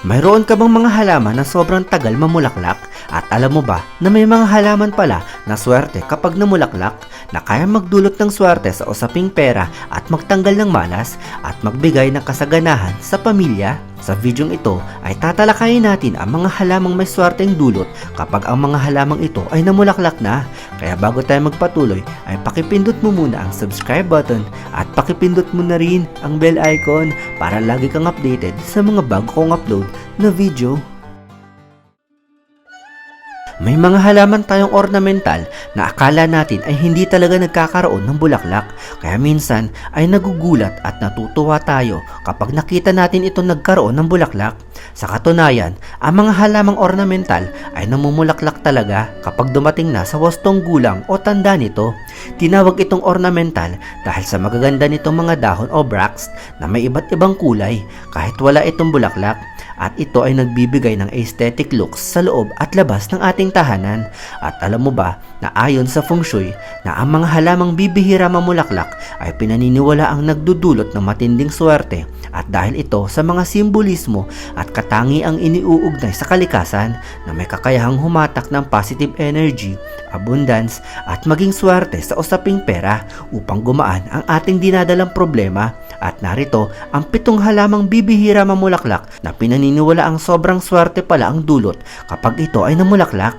Mayroon ka bang mga halaman na sobrang tagal mamulaklak? At alam mo ba na may mga halaman pala na swerte kapag namulaklak na kaya magdulot ng swerte sa usaping pera at magtanggal ng malas at magbigay ng kasaganahan sa pamilya? Sa videong ito ay tatalakayin natin ang mga halamang may swerteng dulot kapag ang mga halamang ito ay namulaklak na. Kaya bago tayo magpatuloy ay pakipindot mo muna ang subscribe button at pakipindot mo na rin ang bell icon para lagi kang updated sa mga bago kong upload na video. May mga halaman tayong ornamental na akala natin ay hindi talaga nagkakaroon ng bulaklak. Kaya minsan ay nagugulat at natutuwa tayo kapag nakita natin ito nagkaroon ng bulaklak. Sa katunayan, ang mga halamang ornamental ay namumulaklak talaga kapag dumating na sa wastong gulang o tanda nito. Tinawag itong ornamental dahil sa magaganda nitong mga dahon o bracts na may iba't ibang kulay kahit wala itong bulaklak. At ito ay nagbibigay ng aesthetic looks sa loob at labas ng ating tahanan. At alam mo ba na ayon sa feng shui na ang mga halamang bibihira mamulaklak ay pinaniniwala ang nagdudulot ng matinding swerte. At dahil ito sa mga simbolismo at katangi ang iniuugnay sa kalikasan na may kakayahang humatak ng positive energy, abundance at maging swerte sa usaping pera upang gumaan ang ating dinadalang problema at narito ang pitong halamang bibihira mamulaklak na pinaniniwala ang sobrang swerte pala ang dulot kapag ito ay namulaklak.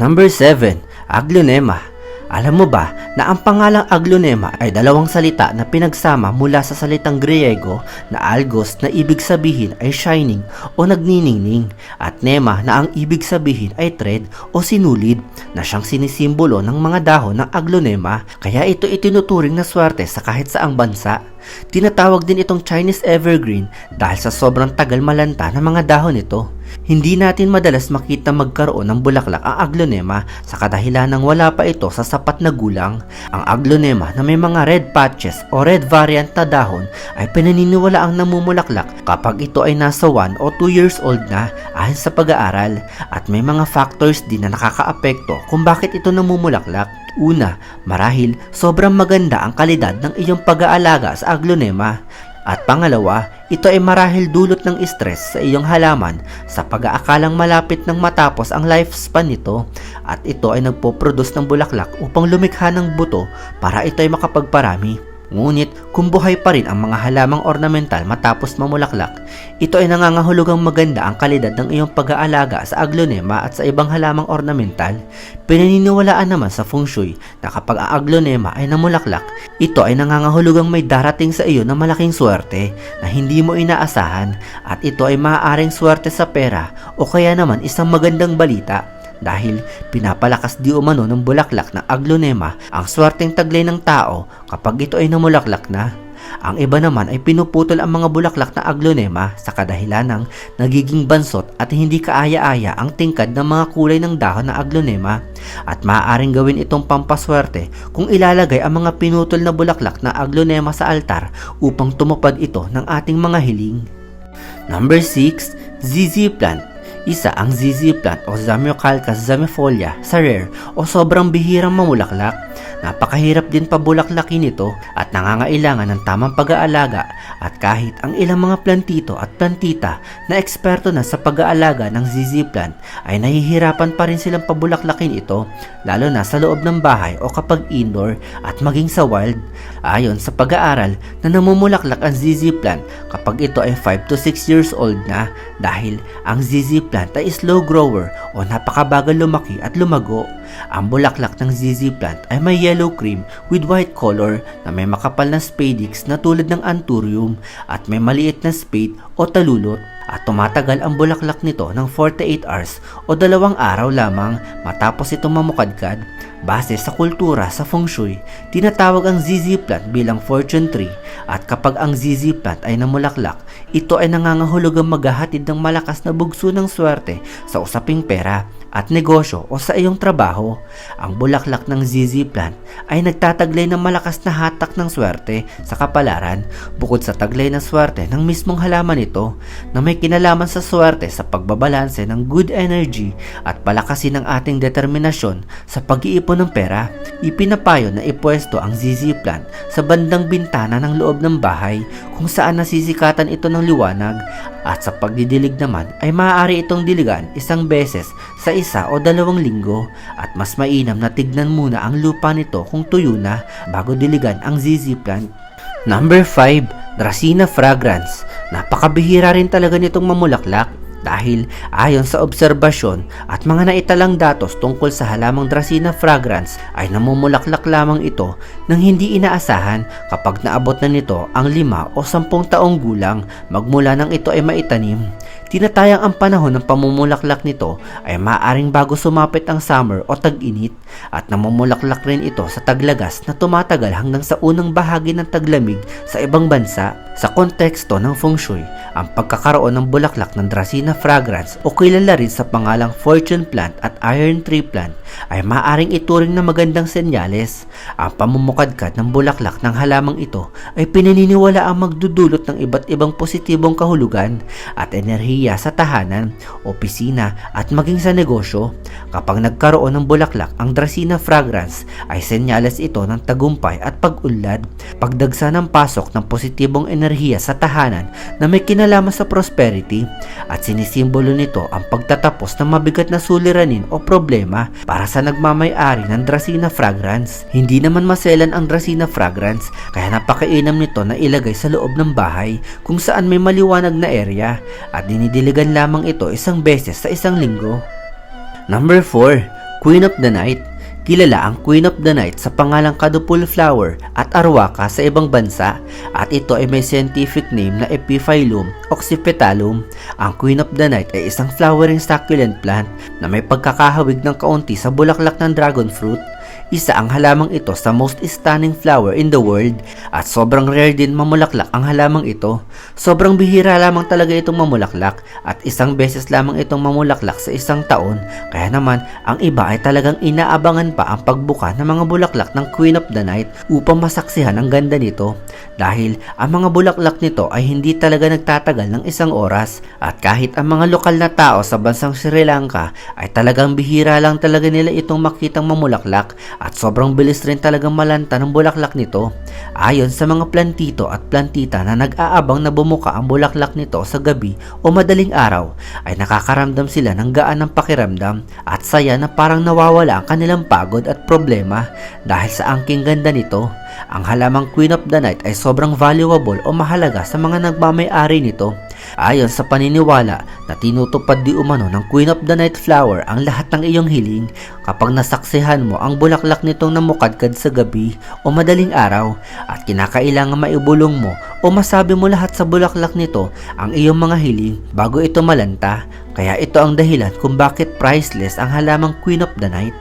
Number 7. Aglonema alam mo ba na ang pangalang aglonema ay dalawang salita na pinagsama mula sa salitang Griego na algos na ibig sabihin ay shining o nagniningning at nema na ang ibig sabihin ay thread o sinulid na siyang sinisimbolo ng mga dahon ng aglonema kaya ito itinuturing na swerte sa kahit saang bansa. Tinatawag din itong Chinese evergreen dahil sa sobrang tagal malanta ng mga dahon nito. Hindi natin madalas makita magkaroon ng bulaklak ang aglonema sa kadahilan ng wala pa ito sa sapat na gulang. Ang aglonema na may mga red patches o red variant na dahon ay pinaniniwala ang namumulaklak kapag ito ay nasa 1 o 2 years old na ayon sa pag-aaral at may mga factors din na nakakaapekto kung bakit ito namumulaklak. Una, marahil sobrang maganda ang kalidad ng iyong pag-aalaga sa aglonema. At pangalawa, ito ay marahil dulot ng stress sa iyong halaman sa pag-aakalang malapit ng matapos ang lifespan nito at ito ay nagpo-produce ng bulaklak upang lumikha ng buto para ito ay makapagparami. Ngunit kung buhay pa rin ang mga halamang ornamental matapos mamulaklak, ito ay nangangahulugang maganda ang kalidad ng iyong pag-aalaga sa aglonema at sa ibang halamang ornamental. Pinaniniwalaan naman sa feng shui na kapag ang aglonema ay namulaklak, ito ay nangangahulugang may darating sa iyo na malaking swerte na hindi mo inaasahan at ito ay maaaring swerte sa pera o kaya naman isang magandang balita dahil pinapalakas di umano ng bulaklak ng aglonema ang swerteng taglay ng tao kapag ito ay namulaklak na. Ang iba naman ay pinuputol ang mga bulaklak na aglonema sa kadahilan ng nagiging bansot at hindi kaaya-aya ang tingkad ng mga kulay ng dahon ng aglonema at maaaring gawin itong pampaswerte kung ilalagay ang mga pinutol na bulaklak na aglonema sa altar upang tumupad ito ng ating mga hiling. Number 6, ZZ plant isa ang ZZ plant o Zamioculcas zamifolia sa rare o sobrang bihirang mamulaklak. Napakahirap din pabulaklakin ito at nangangailangan ng tamang pag-aalaga at kahit ang ilang mga plantito at plantita na eksperto na sa pag-aalaga ng ZZ plant ay nahihirapan pa rin silang pabulaklakin ito lalo na sa loob ng bahay o kapag indoor at maging sa wild. Ayon sa pag-aaral na namumulaklak ang ZZ plant kapag ito ay 5 to 6 years old na dahil ang ZZ plant ay slow grower o napakabagal lumaki at lumago. Ang bulaklak ng ZZ plant ay may yellow cream with white color na may makapal na spadix na tulad ng anthurium at may maliit na spade o talulot. At tumatagal ang bulaklak nito ng 48 hours o dalawang araw lamang matapos itong mamukadkad. Base sa kultura sa feng shui, tinatawag ang ZZ plant bilang fortune tree. At kapag ang ZZ plant ay namulaklak, ito ay nangangahulugang maghahatid ng malakas na bugso ng swerte sa usaping pera at negosyo o sa iyong trabaho. Ang bulaklak ng ZZ plant ay nagtataglay ng malakas na hatak ng swerte sa kapalaran bukod sa taglay ng swerte ng mismong halaman nito na may kinalaman sa swerte sa pagbabalanse ng good energy at palakasin ang ating determinasyon sa pag-iipon ng pera. Ipinapayo na ipwesto ang ZZ plant sa bandang bintana ng loob ng bahay kung saan nasisikatan ito ng liwanag At sa pagdidilig naman ay maaari itong diligan isang beses sa isa o dalawang linggo at mas mainam na tignan muna ang lupa nito kung tuyo na bago diligan ang ZZ plant. Number 5, Dracena fragrance. Napakabihira rin talaga nitong mamulaklak dahil ayon sa obserbasyon at mga naitalang datos tungkol sa halamang Dracena fragrance ay namumulaklak lamang ito nang hindi inaasahan kapag naabot na nito ang lima o sampung taong gulang magmula nang ito ay maitanim. Tinatayang ang panahon ng pamumulaklak nito ay maaaring bago sumapit ang summer o tag-init at namumulaklak rin ito sa taglagas na tumatagal hanggang sa unang bahagi ng taglamig sa ibang bansa. Sa konteksto ng feng shui, ang pagkakaroon ng bulaklak ng Dracena fragrance o kilala rin sa pangalang fortune plant at iron tree plant ay maaaring ituring na magandang senyales. Ang pamumukadkad ng bulaklak ng halamang ito ay pinaniniwala ang magdudulot ng iba't ibang positibong kahulugan at enerhiya sa tahanan, opisina at maging sa negosyo. Kapag nagkaroon ng bulaklak ang Dracena fragrance ay senyales ito ng tagumpay at pag-unlad, pagdagsa ng pasok ng positibong enerhiya sa tahanan na may kinalaman sa prosperity at sinisimbolo nito ang pagtatapos ng mabigat na suliranin o problema para sa nagmamay-ari ng Dracena fragrance. Hindi naman maselan ang Dracena fragrance kaya napakainam nito na ilagay sa loob ng bahay kung saan may maliwanag na area at dinidiligan lamang ito isang beses sa isang linggo. Number 4, Queen of the Night. Kilala ang Queen of the Night sa pangalang Kadupul flower at arwaka sa ibang bansa at ito ay may scientific name na Epiphyllum oxypetalum. Ang Queen of the Night ay isang flowering succulent plant na may pagkakahawig ng kaunti sa bulaklak ng dragon fruit. Isa ang halamang ito sa most stunning flower in the world at sobrang rare din mamulaklak ang halamang ito. Sobrang bihira lamang talaga itong mamulaklak at isang beses lamang itong mamulaklak sa isang taon. Kaya naman, ang iba ay talagang inaabangan pa ang pagbuka ng mga bulaklak ng Queen of the Night upang masaksihan ang ganda nito. Dahil ang mga bulaklak nito ay hindi talaga nagtatagal ng isang oras at kahit ang mga lokal na tao sa bansang Sri Lanka ay talagang bihira lang talaga nila itong makitang mamulaklak at sobrang bilis rin talagang malanta ng bulaklak nito. Ayon sa mga plantito at plantita na nag-aabang na bumuka ang bulaklak nito sa gabi o madaling araw, ay nakakaramdam sila ng gaan ng pakiramdam at saya na parang nawawala ang kanilang pagod at problema dahil sa angking ganda nito. Ang halamang Queen of the Night ay sobrang valuable o mahalaga sa mga nagmamay-ari nito. Ayon sa paniniwala na tinutupad di umano ng Queen of the Night flower ang lahat ng iyong hiling kapag nasaksihan mo ang bulaklak nitong namukadkad sa gabi o madaling araw at kinakailangan maibulong mo o masabi mo lahat sa bulaklak nito ang iyong mga hiling bago ito malanta. Kaya ito ang dahilan kung bakit priceless ang halamang Queen of the Night.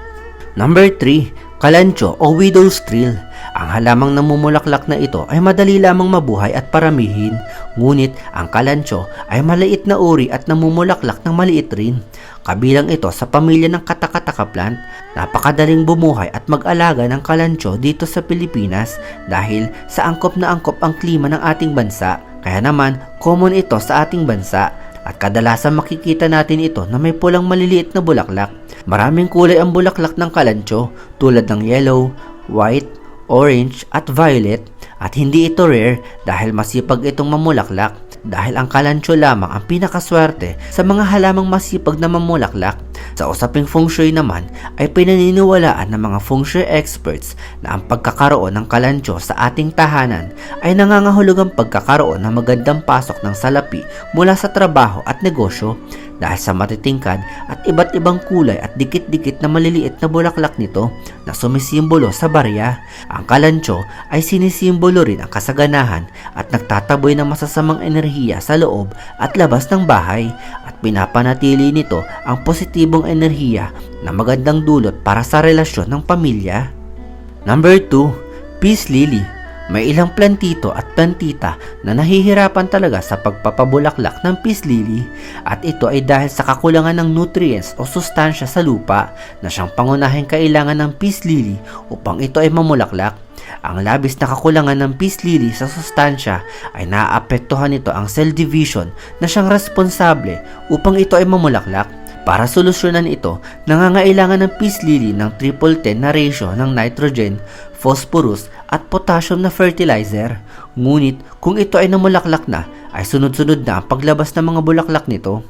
Number 3, Kalancho o Widow's Trill. Ang halamang namumulaklak na ito ay madali lamang mabuhay at paramihin, ngunit ang kalancho ay maliit na uri at namumulaklak ng maliit rin. Kabilang ito sa pamilya ng katakataka plant, napakadaling bumuhay at mag-alaga ng kalancho dito sa Pilipinas dahil sa angkop na angkop ang klima ng ating bansa. Kaya naman, common ito sa ating bansa at kadalasan makikita natin ito na may pulang maliliit na bulaklak. Maraming kulay ang bulaklak ng kalancho tulad ng yellow, white, orange at violet at hindi ito rare dahil masipag itong mamulaklak dahil ang kalancho lamang ang pinakaswerte sa mga halamang masipag na mamulaklak. Sa usaping feng shui naman ay pinaniniwalaan ng mga feng shui experts na ang pagkakaroon ng kalancho sa ating tahanan ay nangangahulugang pagkakaroon ng magandang pasok ng salapi mula sa trabaho at negosyo dahil sa matitingkad at iba't ibang kulay at dikit-dikit na maliliit na bulaklak nito na sumisimbolo sa barya. Ang kalancho ay sinisimbolo rin ang kasaganahan at nagtataboy ng masasamang enerhiya sa loob at labas ng bahay at pinapanatili nito ang positibong enerhiya na magandang dulot para sa relasyon ng pamilya. Number 2, Peace Lily. May ilang plantito at plantita na nahihirapan talaga sa pagpapabulaklak ng peace lily at ito ay dahil sa kakulangan ng nutrients o sustansya sa lupa na siyang pangunahing kailangan ng peace lily upang ito ay mamulaklak. Ang labis na kakulangan ng peace lily sa sustansya ay naaapektuhan nito ang cell division na siyang responsable upang ito ay mamulaklak Para solusyonan ito, nangangailangan ng peace lily ng triple 10 na ratio ng nitrogen, phosphorus at potassium na fertilizer. Ngunit kung ito ay namulaklak na, ay sunod-sunod na ang paglabas ng mga bulaklak nito.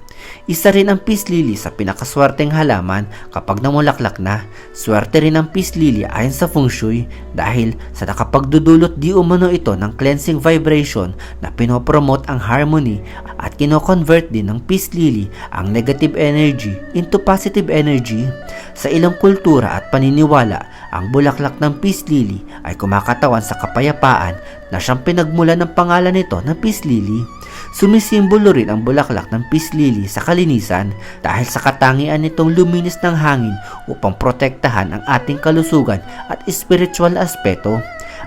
Isa rin ang peace lily sa pinakaswerteng halaman kapag namulaklak na. Swerte rin ang peace lily ayon sa feng shui dahil sa nakapagdudulot di umano ito ng cleansing vibration na pinopromote ang harmony at kino-convert din ng peace lily ang negative energy into positive energy. Sa ilang kultura at paniniwala, ang bulaklak ng peace lily ay kumakatawan sa kapayapaan na siyang pinagmula ng pangalan nito na peace lily. Sumisimbolo rin ang bulaklak ng peace lily sa kalinisan dahil sa katangian nitong luminis ng hangin upang protektahan ang ating kalusugan at spiritual aspeto.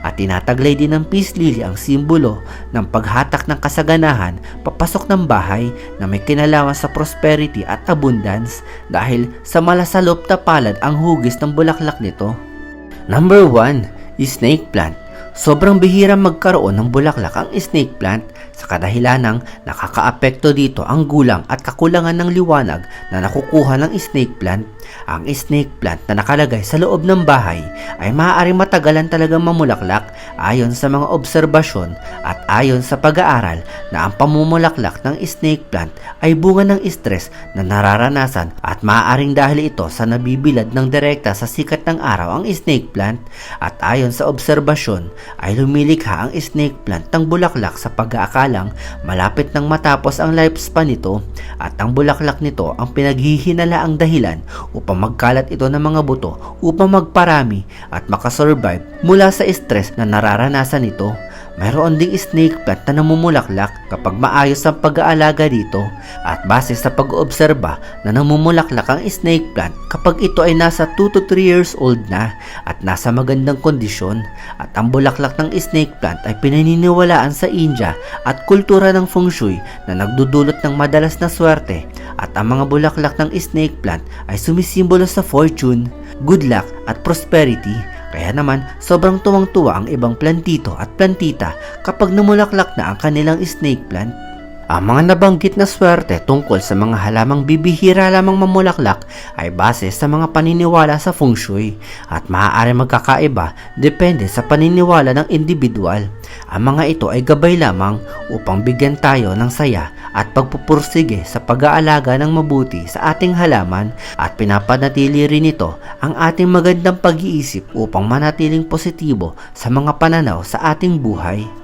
At tinataglay din ng peace lily ang simbolo ng paghatak ng kasaganahan papasok ng bahay na may kinalaman sa prosperity at abundance dahil sa malasalop na palad ang hugis ng bulaklak nito. Number 1, snake plant. Sobrang bihira magkaroon ng bulaklak ang snake plant sa kadahilanang nakakaapekto dito ang gulang at kakulangan ng liwanag na nakukuha ng snake plant. Ang snake plant na nakalagay sa loob ng bahay ay maaari matagalan talagang mamulaklak ayon sa mga obserbasyon at ayon sa pag-aaral na ang pamumulaklak ng snake plant ay bunga ng stress na nararanasan at maaaring dahil ito sa nabibilad ng direkta sa sikat ng araw ang snake plant. At ayon sa obserbasyon ay lumilikha ang snake plant ng bulaklak sa pag-aakalang malapit nang matapos ang lifespan nito at ang bulaklak nito ang pinaghihinala ang dahilan upang magkalat ito ng mga buto upang magparami at makasurvive mula sa stress na nararanasan nito. Mayroon ding snake plant na namumulaklak kapag maayos ang pag-aalaga dito at base sa pag-oobserba na namumulaklak ang snake plant kapag ito ay nasa 2 to 3 years old na at nasa magandang kondisyon at ang bulaklak ng snake plant ay pinaniniwalaan sa India at kultura ng feng shui na nagdudulot ng madalas na swerte at ang mga bulaklak ng snake plant ay sumisimbolo sa fortune, good luck at prosperity kaya naman, sobrang tuwang-tuwa ang ibang plantito at plantita kapag namulaklak na ang kanilang snake plant. Ang mga nabanggit na swerte tungkol sa mga halamang bibihira lamang mamulaklak ay base sa mga paniniwala sa feng shui at maaari magkakaiba depende sa paniniwala ng individual. Ang mga ito ay gabay lamang upang bigyan tayo ng saya at pagpupursige sa pag-aalaga ng mabuti sa ating halaman at pinapanatili rin ito ang ating magandang pag-iisip upang manatiling positibo sa mga pananaw sa ating buhay.